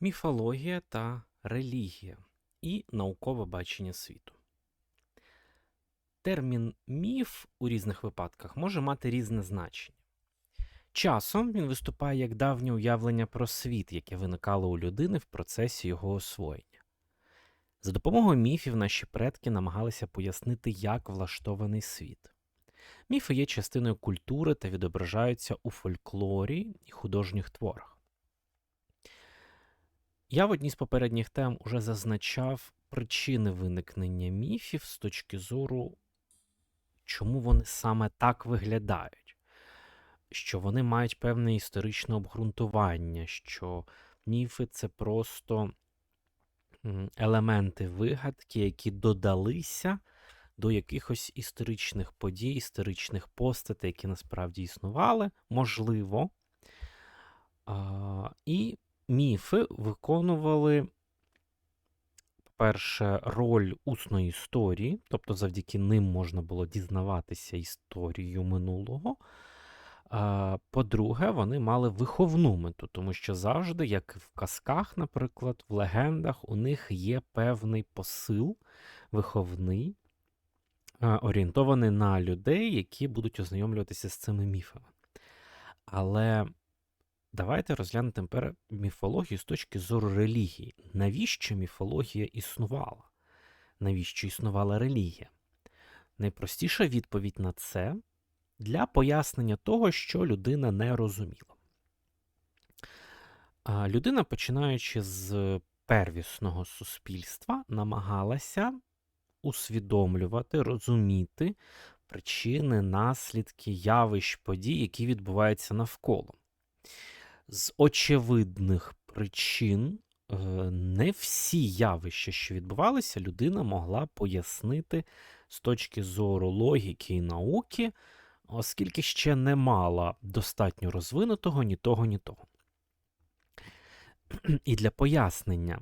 Міфологія та релігія і наукове бачення світу. Термін міф у різних випадках може мати різне значення. Часом він виступає як давнє уявлення про світ, яке виникало у людини в процесі його освоєння. За допомогою міфів наші предки намагалися пояснити, як влаштований світ. Міфи є частиною культури та відображаються у фольклорі і художніх творах. Я в одній з попередніх тем уже зазначав причини виникнення міфів з точки зору, чому вони саме так виглядають, що вони мають певне історичне обґрунтування, що міфи це просто елементи вигадки, які додалися до якихось історичних подій, історичних постатей, які насправді існували, можливо. І міфи виконували, по-перше, роль усної історії, тобто завдяки ним можна було дізнаватися історію минулого. По-друге, вони мали виховну мету, тому що завжди, як в казках, наприклад, в легендах, у них є певний посил виховний, орієнтований на людей, які будуть ознайомлюватися з цими міфами. Але Давайте розглянемо тепер міфологію з точки зору релігії. Навіщо міфологія існувала? Навіщо існувала релігія? Найпростіша відповідь на це для пояснення того, що людина не розуміла. Людина, починаючи з первісного суспільства, намагалася усвідомлювати, розуміти причини, наслідки, явищ подій, які відбуваються навколо з очевидних причин е, не всі явища, що відбувалися, людина могла пояснити з точки зору логіки і науки, оскільки ще не мала достатньо розвинутого ні того, ні того. І для пояснення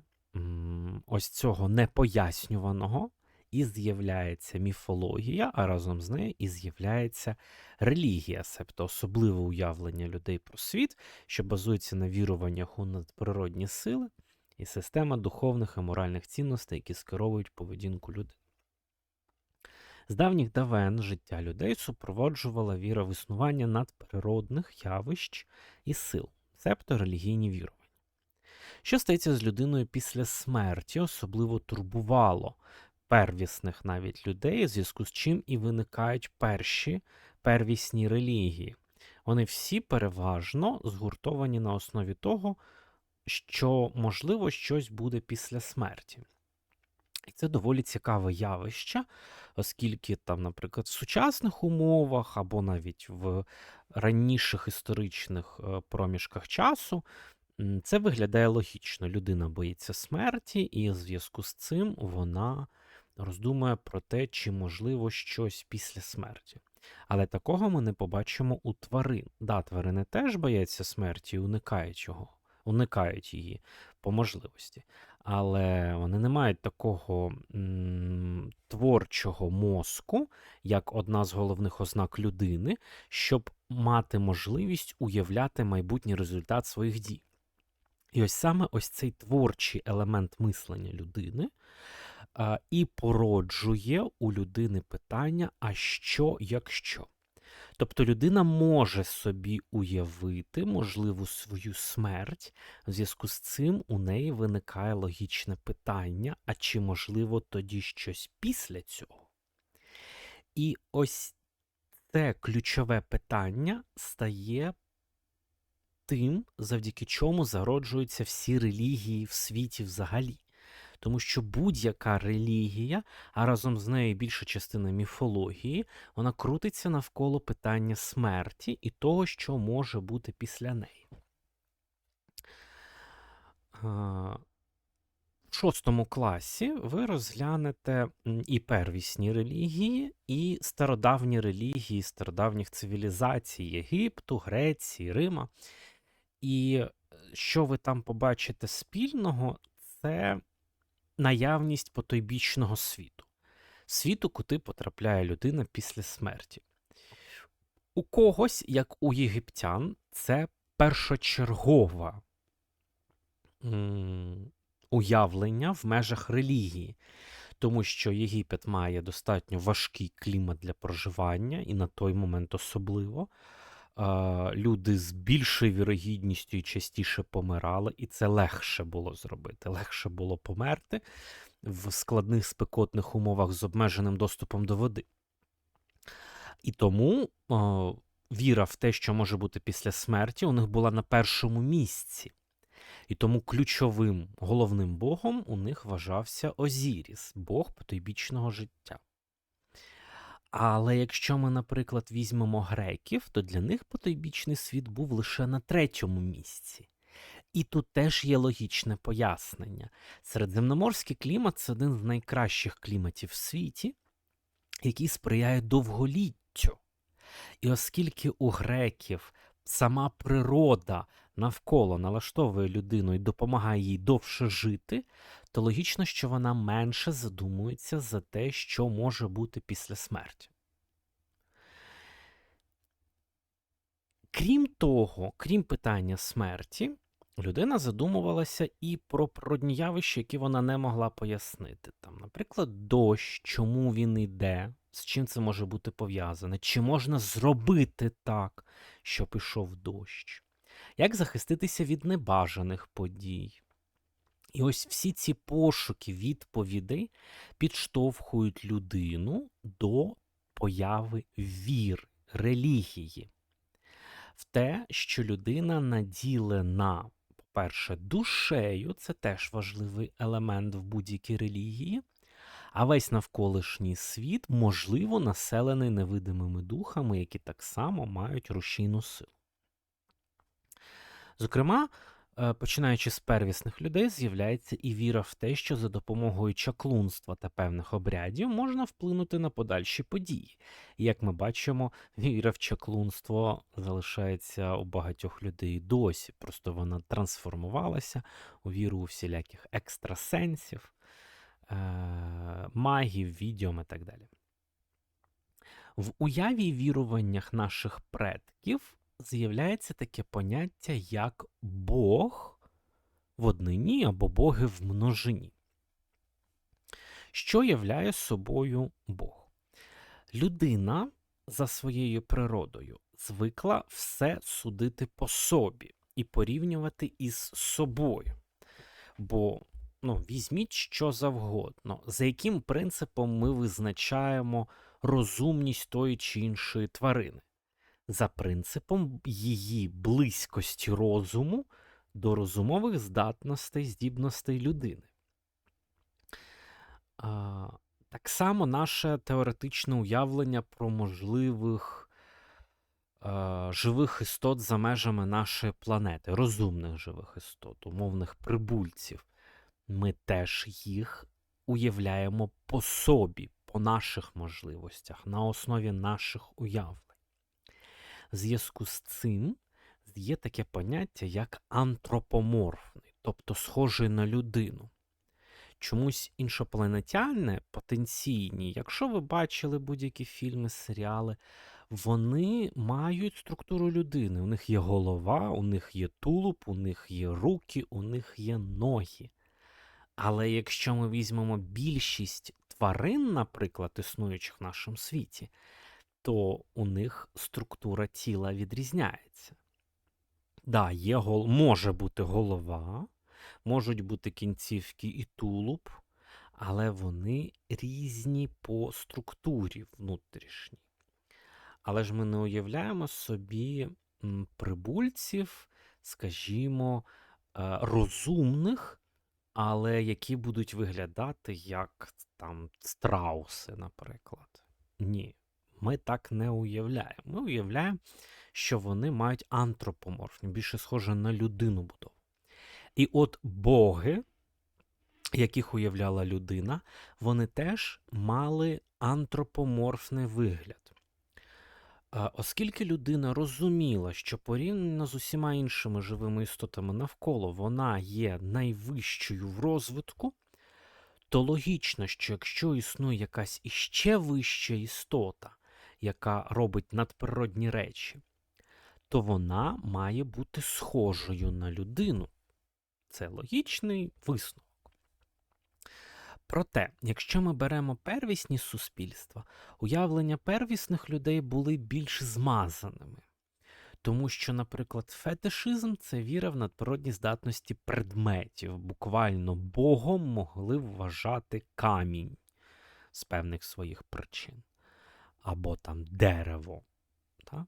ось цього непояснюваного і з'являється міфологія, а разом з нею і з'являється релігія, себто особливе уявлення людей про світ, що базується на віруваннях у надприродні сили і система духовних і моральних цінностей, які скеровують поведінку людей. З давніх давен життя людей супроводжувала віра в існування надприродних явищ і сил, себто релігійні вірування. Що стається з людиною після смерті, особливо турбувало первісних навіть людей, в зв'язку з чим і виникають перші первісні релігії. Вони всі переважно згуртовані на основі того, що, можливо, щось буде після смерті. І це доволі цікаве явище, оскільки там, наприклад, в сучасних умовах або навіть в раніших історичних е, проміжках часу це виглядає логічно. Людина боїться смерті, і в зв'язку з цим вона роздумує про те, чи можливо щось після смерті. Але такого ми не побачимо у тварин. Да, тварини теж бояться смерті і уникають його, уникають її по можливості. Але вони не мають такого м, творчого мозку, як одна з головних ознак людини, щоб мати можливість уявляти майбутній результат своїх дій. І ось саме ось цей творчий елемент мислення людини і породжує у людини питання: а що, якщо? Тобто людина може собі уявити можливу свою смерть, в зв'язку з цим у неї виникає логічне питання: а чи можливо тоді щось після цього? І ось це ключове питання стає тим, завдяки чому зароджуються всі релігії в світі взагалі. Тому що будь-яка релігія, а разом з нею більша частина міфології, вона крутиться навколо питання смерті і того, що може бути після неї. В шостому класі ви розглянете і первісні релігії, і стародавні релігії стародавніх цивілізацій Єгипту, Греції, Рима. І е, що ви там побачите спільного, це наявність потойбічного світу, світу, куди потрапляє людина після смерті. У когось, як у єгиптян, це першочергова уявлення в межах релігії, тому що Єгипет має достатньо важкий клімат для проживання, і на той момент особливо. А, Люди з більшою вірогідністю частіше помирали, і це легше було зробити. Легше було померти в складних спекотних умовах з обмеженим доступом до води. І тому о, віра в те, що може бути після смерті, у них була на першому місці. І тому ключовим головним богом у них вважався Озіріс, бог потойбічного життя. Але якщо ми, наприклад, візьмемо греків, то для них потойбічний світ був лише на третьому місці. І тут теж є логічне пояснення. Середземноморський клімат це один з найкращих кліматів в світі, який сприяє довголіттю. І оскільки у греків сама природа навколо налаштовує людину і допомагає їй довше жити, то логічно, що вона менше задумується за те, що може бути після смерті. Крім того, крім питання смерті, людина задумувалася і про природні явища, які вона не могла пояснити. Там, Наприклад, дощ, чому він йде, з чим це може бути пов'язане, чи можна зробити так, щоб ішов дощ, як захиститися від небажаних подій. І ось всі ці пошуки відповідей підштовхують людину до появи вір, релігії, в те, що людина наділена, по-перше, душею, це теж важливий елемент в будь-якій релігії, а весь навколишній світ, можливо, населений невидимими духами, які так само мають рушійну силу. Зокрема, е, починаючи з первісних людей, з'являється і віра в те, що за допомогою чаклунства та певних обрядів можна вплинути на подальші події. Як ми бачимо, віра в чаклунство залишається у багатьох людей досі, просто вона трансформувалася у віру у всіляких екстрасенсів, е, магів, відьом і так далі. В уяві віруваннях наших предків з'являється таке поняття, як Бог в однині або боги в множині. Що являє собою Бог? Людина за своєю природою звикла все судити по собі і порівнювати із собою. Бо ну, візьміть що завгодно, за яким принципом ми визначаємо розумність тої чи іншої тварини за принципом її близькості розуму до розумових здатностей, здібностей людини. А, Так само наше теоретичне уявлення про можливих а, живих істот за межами нашої планети, розумних живих істот, умовних прибульців. Ми теж їх уявляємо по собі, по наших можливостях, на основі наших уявлень. В зв'язку з цим є таке поняття, як антропоморфний, тобто схожий на людину. Чомусь іншопланетяни потенційні, якщо ви бачили будь-які фільми, серіали, вони мають структуру людини. У них є голова, у них є тулуб, у них є руки, у них є ноги. Але якщо ми візьмемо більшість тварин, наприклад, існуючих в нашому світі, то у них структура тіла відрізняється. Да, є гол... може бути голова, можуть бути кінцівки і тулуб, але вони різні по структурі внутрішній. Але ж ми не уявляємо собі прибульців, скажімо, е, розумних, але які будуть виглядати як там страуси, наприклад. Ні ми так не уявляємо. Ми уявляємо, що вони мають антропоморфні, більше схоже на людину будову. І от боги, яких уявляла людина, вони теж мали антропоморфний вигляд. Оскільки людина розуміла, що порівняно з усіма іншими живими істотами навколо вона є найвищою в розвитку, то логічно, що якщо існує якась іще вища істота, яка робить надприродні речі, то вона має бути схожою на людину. Це логічний висновок. Проте, якщо ми беремо первісні суспільства, уявлення первісних людей були більш змазаними. Тому що, наприклад, фетишизм це віра в надприродні здатності предметів. Буквально Богом могли вважати камінь з певних своїх причин, або там дерево. Так?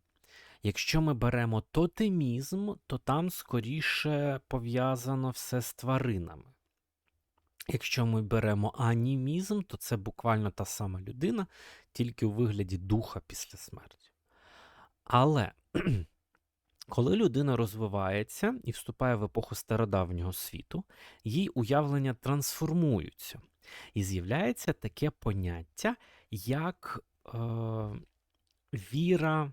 Якщо ми беремо тотемізм, то там скоріше пов'язано все з тваринами. Якщо ми беремо анімізм, то це буквально та сама людина, тільки у вигляді духа після смерті. Але коли людина розвивається і вступає в епоху стародавнього світу, її уявлення трансформуються. І з'являється таке поняття, як віра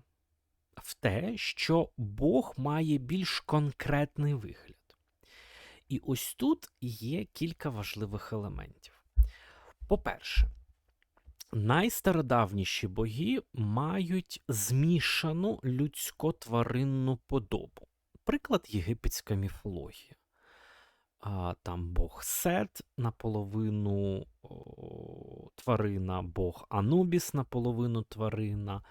в те, що Бог має більш конкретний вигляд. І ось тут є кілька важливих елементів. По-перше, найстародавніші боги мають змішану людсько-тваринну подобу. Приклад єгипетська міфологія. А, Там Бог Сет наполовину о, тварина, Бог Анубіс наполовину тварина,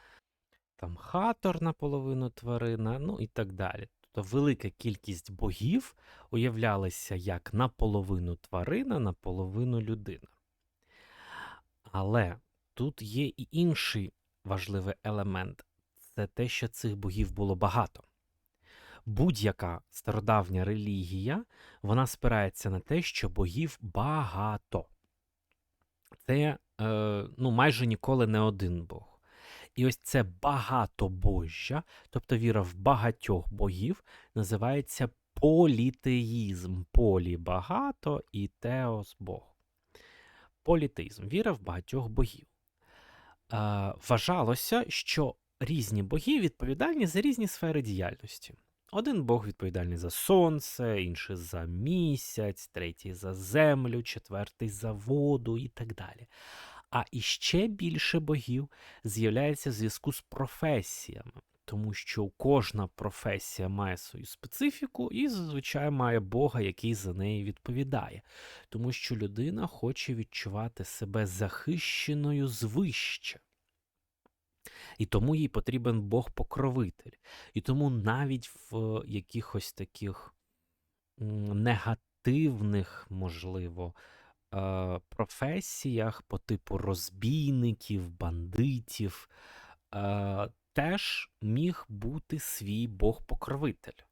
там Хатор наполовину тварина, ну і так далі. Тобто велика кількість богів уявлялися як наполовину тварина, наполовину людина. Але тут є і інший важливий елемент це те, що цих богів було багато. Будь-яка стародавня релігія вона спирається на те, що богів багато. Це е, ну, майже ніколи не один Бог. І ось це багатобожжя, тобто віра в багатьох богів, називається політеїзм. Полі багато і теос Бог. Політеїзм віра в багатьох богів. Е, Вважалося, що різні боги відповідальні за різні сфери діяльності. Один Бог відповідальний за сонце, інший за місяць, третій за землю, четвертий за воду і так далі. А іще більше богів з'являється в зв'язку з професіями, тому що кожна професія має свою специфіку і зазвичай має Бога, який за неї відповідає, тому що людина хоче відчувати себе захищеною звище. І тому їй потрібен Бог-покровитель. І тому навіть в якихось таких негативних, можливо, е, професіях по типу розбійників, бандитів, е, теж міг бути свій Бог-покровитель.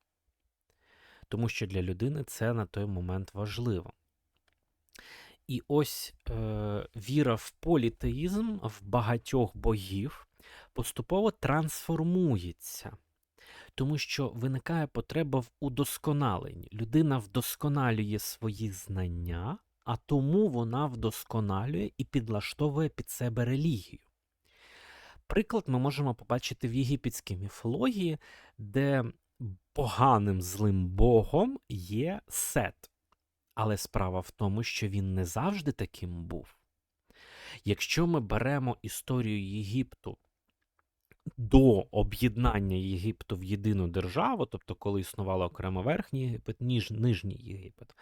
Тому що для людини це на той момент важливо. І ось е, віра в політеїзм, в багатьох богів поступово трансформується, тому що виникає потреба в удосконаленні. Людина вдосконалює свої знання, а тому вона вдосконалює і підлаштовує під себе релігію. Приклад ми можемо побачити в єгипетській міфології, де поганим злим богом є Сет. Але справа в тому, що він не завжди таким був. Якщо ми беремо історію Єгипту до об'єднання Єгипту в єдину державу, тобто коли існувало окремо Верхній Єгипет, ніж Нижній Єгипет,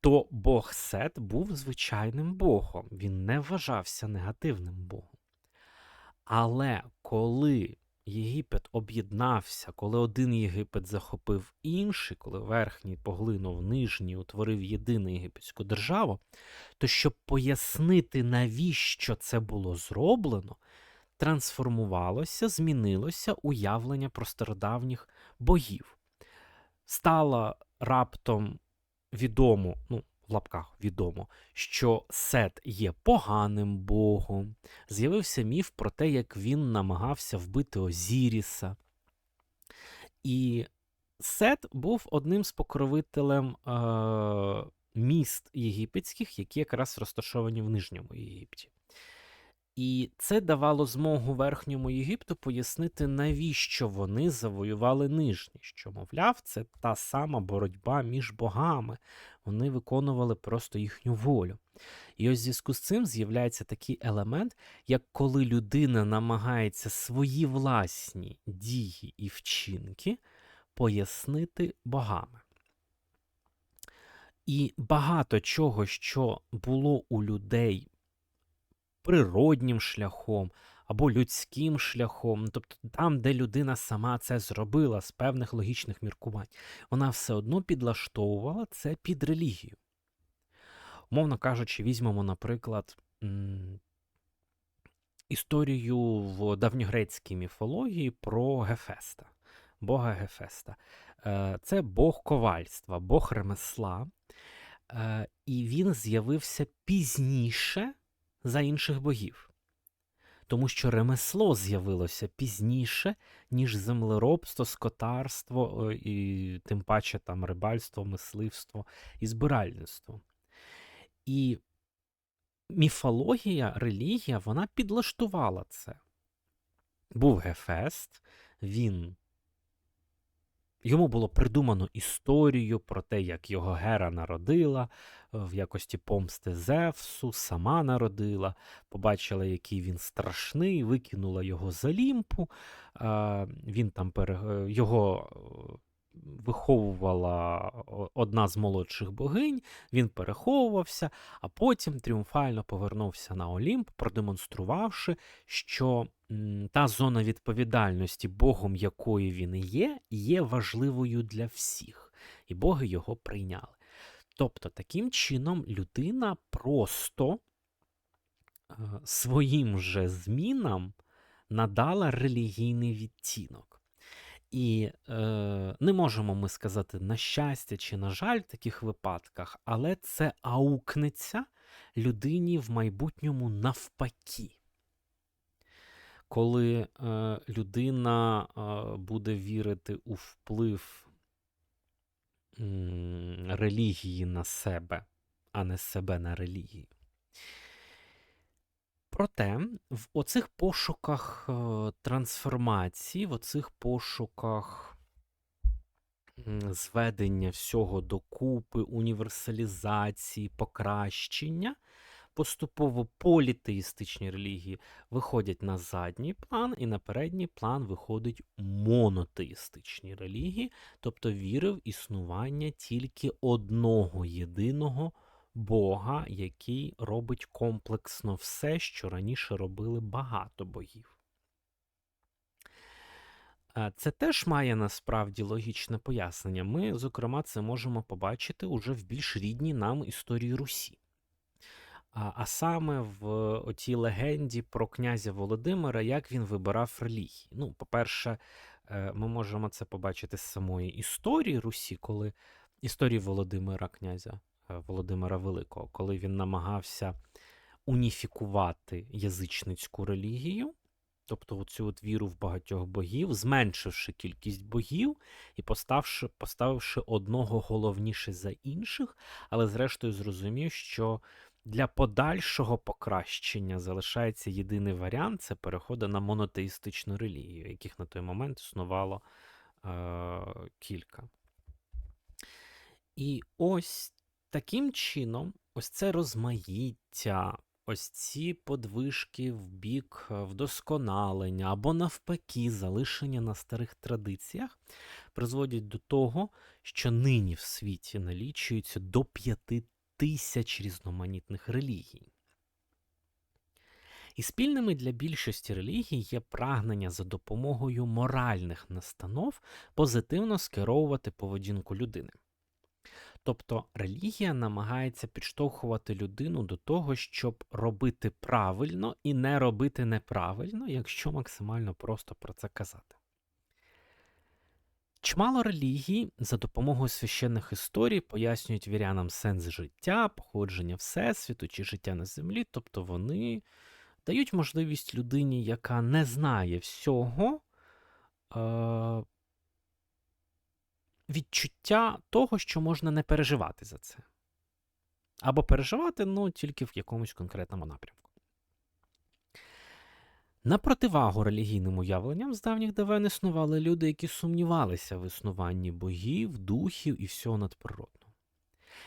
то Бог Сет був звичайним Богом, він не вважався негативним Богом. Але коли Єгипет об'єднався, коли один Єгипет захопив інший, коли верхній поглинув нижній, утворив єдину єгипетську державу, то щоб пояснити, навіщо це було зроблено, трансформувалося, змінилося уявлення про стародавніх богів. Стало раптом відомо, ну, в лапках відомо, що Сет є поганим богом. З'явився міф про те, як він намагався вбити Озіріса. І Сет був одним з покровителем е- міст єгипетських, які якраз розташовані в Нижньому Єгипті. І це давало змогу Верхньому Єгипту пояснити, навіщо вони завоювали нижній. Що, мовляв, це та сама боротьба між богами. Вони виконували просто їхню волю. І ось в зв'язку з цим з'являється такий елемент, як коли людина намагається свої власні дії і вчинки пояснити богами. І багато чого, що було у людей природнім шляхом або людським шляхом, тобто там, де людина сама це зробила з певних логічних міркувань, вона все одно підлаштовувала це під релігію. Умовно кажучи, візьмемо, наприклад, історію в давньогрецькій міфології про Гефеста, бога Гефеста. Е, це Бог ковальства, Бог ремесла, е, і він з'явився пізніше за інших богів. Тому що ремесло з'явилося пізніше, ніж землеробство, скотарство, і тим паче там рибальство, мисливство і збиральництво. І міфологія, релігія, вона підлаштувала це. Був Гефест, він Йому було придумано історію про те, як його Гера народила е, в якості помсти Зевсу, сама народила, побачила, який він страшний, викинула його за лімпу. Він там пере... Е, його е, виховувала одна з молодших богинь, він переховувався, а потім тріумфально повернувся на Олімп, продемонструвавши, що та зона відповідальності, Богом якої він є, є важливою для всіх, і боги його прийняли. Тобто, таким чином людина просто е, своїм же змінам надала релігійний відтінок. І е, не можемо ми сказати на щастя чи на жаль в таких випадках, але це аукнеться людині в майбутньому навпаки. Коли е, людина е, буде вірити у вплив е, релігії на себе, а не себе на релігію. Проте в оцих пошуках е, трансформації, в оцих пошуках зведення всього докупи, універсалізації, покращення, поступово політеїстичні релігії виходять на задній план, і на передній план виходять монотеїстичні релігії, тобто віри в існування тільки одного єдиного. Бога, який робить комплексно все, що раніше робили багато богів. Це теж має насправді логічне пояснення. Ми, зокрема, це можемо побачити уже в більш рідній нам історії Русі. А а саме в отій легенді про князя Володимира, як він вибирав релігії. Ну, по-перше, е, ми можемо це побачити з самої історії Русі, коли історії Володимира князя Е, Володимира Великого, коли він намагався уніфікувати язичницьку релігію, тобто цю от віру в багатьох богів, зменшивши кількість богів і поставши, поставивши одного головніше за інших, але зрештою зрозумів, що для подальшого покращення залишається єдиний варіант це переходу на монотеїстичну релігію, яких на той момент існувало е, кілька. І ось Таким чином, ось це розмаїття, ось ці подвижки в бік е, вдосконалення або навпаки, залишення на старих традиціях призводять до того, що нині в світі налічується до п'яти тисяч різноманітних релігій. І спільними для більшості релігій є прагнення за допомогою моральних настанов позитивно скеровувати поведінку людини. Тобто релігія намагається підштовхувати людину до того, щоб робити правильно і не робити неправильно, якщо максимально просто про це казати. Чимало релігій за допомогою священних історій пояснюють вірянам сенс життя, походження Всесвіту чи життя на землі, тобто вони дають можливість людині, яка не знає всього, е, відчуття того, що можна не переживати за це. Або переживати, ну, тільки в якомусь конкретному напрямку. На противагу релігійним уявленням з давніх давен існували люди, які сумнівалися в існуванні богів, духів і всього надприродного.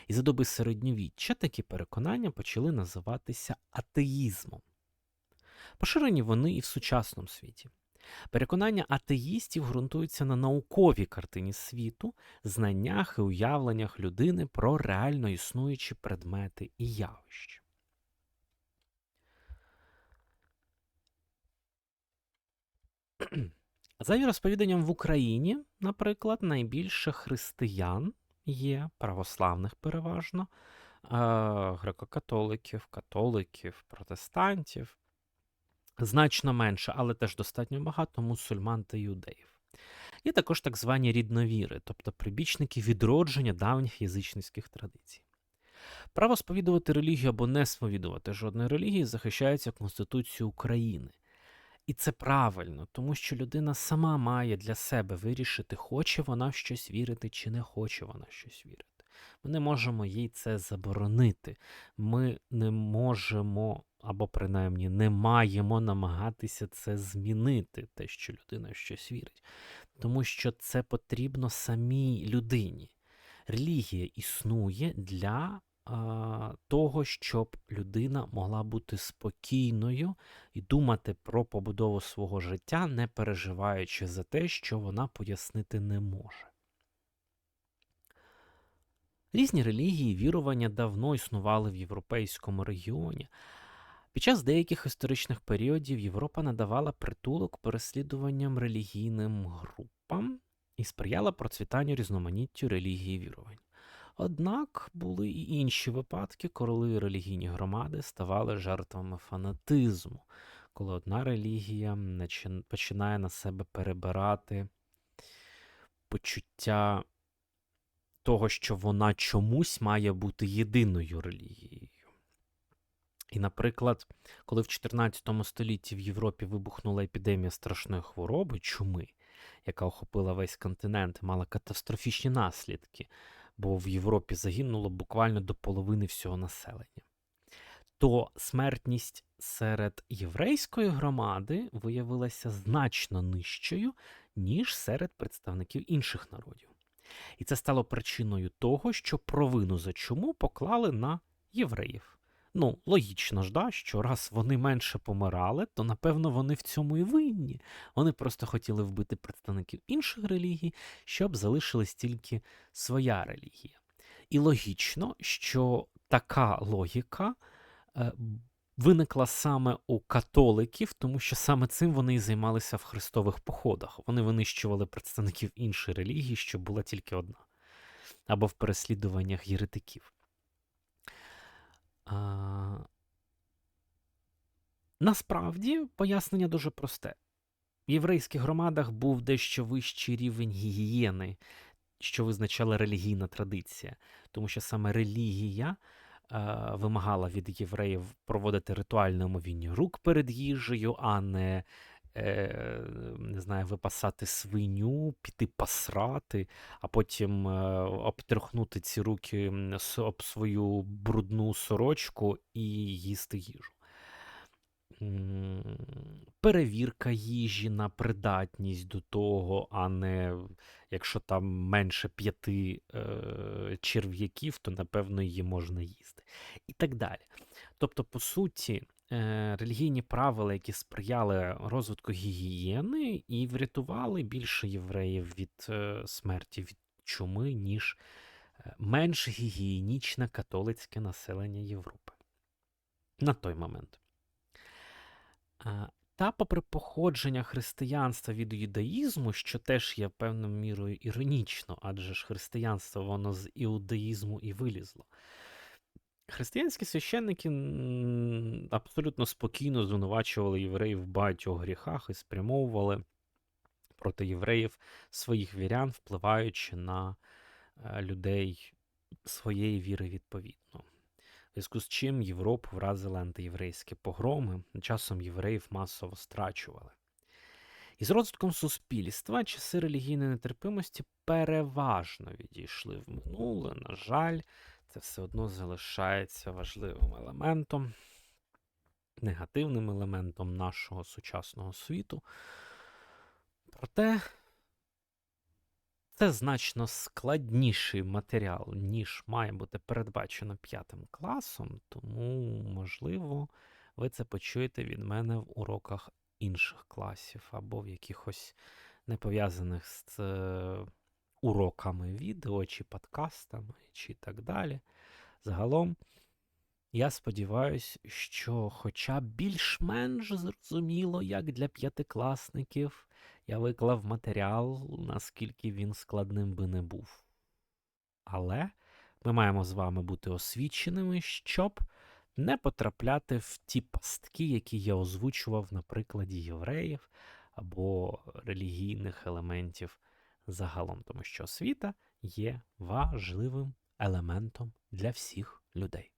І за доби середньовіччя такі переконання почали називатися атеїзмом. Поширені вони і в сучасному світі. Переконання атеїстів ґрунтуються на науковій картині світу, знаннях і уявленнях людини про реально існуючі предмети і явища. За розповіданням в Україні, наприклад, найбільше християн є православних переважно, греко-католиків, католиків, протестантів. Значно менше, але теж достатньо багато мусульман та юдеїв. Є також так звані рідновіри, тобто прибічники відродження давніх язичницьких традицій. Право сповідувати релігію або не сповідувати жодної релігії захищається Конституцією України. І це правильно, тому що людина сама має для себе вирішити, хоче вона в щось вірити чи не хоче вона в щось вірити. Ми не можемо їй це заборонити. Ми не можемо, або принаймні не маємо намагатися це змінити, те, що людина щось вірить. Тому що це потрібно самій людині. Релігія існує для того, щоб людина могла бути спокійною і думати про побудову свого життя, не переживаючи за те, що вона пояснити не може. Різні релігії і вірування давно існували в європейському регіоні. Під час деяких історичних періодів Європа надавала притулок переслідуванням релігійним групам і сприяла процвітанню різноманіттю релігії і вірувань. Однак були і інші випадки, коли релігійні громади ставали жертвами фанатизму, коли одна релігія починає на себе перебирати почуття того, що вона чомусь має бути єдиною релігією. І, наприклад, коли в 14 столітті в Європі вибухнула епідемія страшної хвороби, чуми, яка охопила весь континент, мала катастрофічні наслідки бо в Європі загинуло буквально до половини всього населення. То смертність серед єврейської громади виявилася значно нижчою, ніж серед представників інших народів. І це стало причиною того, що провину за чому поклали на євреїв. Ну, логічно ж, да, що раз вони менше помирали, то напевно вони в цьому і винні. Вони просто хотіли вбити представників інших релігій, щоб залишилась тільки своя релігія. І логічно, що така логіка е, виникла саме у католиків, тому що саме цим вони і займалися в хрестових походах. Вони винищували представників іншої релігії, що була тільки одна, або в переслідуваннях єретиків. А, Насправді пояснення дуже просте. В єврейських громадах був дещо вищий рівень гігієни, що визначала релігійна традиція, тому що саме релігія вимагала від євреїв проводити ритуальне омовіння рук перед їжею, а не е, не знаю, випасати свиню, піти пасрати, а потім е, обтряхнути ці руки об свою брудну сорочку і їсти їжу. Перевірка їжі на придатність до того, а не якщо там менше п'яти е, черв'яків, то напевно її можна їсти. І так далі. Тобто, по суті, Е, релігійні правила, які сприяли розвитку гігієни, і врятували більше євреїв від е, смерті від чуми, ніж е, менш гігієнічне католицьке населення Європи. На той момент. Та, попри походження християнства від юдаїзму, що теж є певною мірою іронічно, адже ж християнство воно з іудаїзму і вилізло. Християнські священники абсолютно спокійно звинувачували євреїв в багатьох гріхах і спрямовували проти євреїв своїх вірян, впливаючи на е, людей своєї віри відповідно. Зв'язку з чим Європу вразили антиєврейські погроми, часом євреїв масово страчували. І з розвитком суспільства часи релігійної нетерпимості переважно відійшли в минуле, на жаль це все одно залишається важливим елементом, негативним елементом нашого сучасного світу. Проте це значно складніший матеріал, ніж має бути передбачено п'ятим класом, тому, можливо, ви це почуєте від мене в уроках інших класів, або в якихось не пов'язаних з е, уроками відео, чи подкастами, чи так далі. Загалом, я сподіваюся, що хоча більш-менш зрозуміло, як для п'ятикласників, я виклав матеріал, наскільки він складним би не був. Але ми маємо з вами бути освіченими, щоб не потрапляти в ті пастки, які я озвучував на прикладі євреїв або релігійних елементів загалом, тому що освіта є важливим елементом для всіх людей.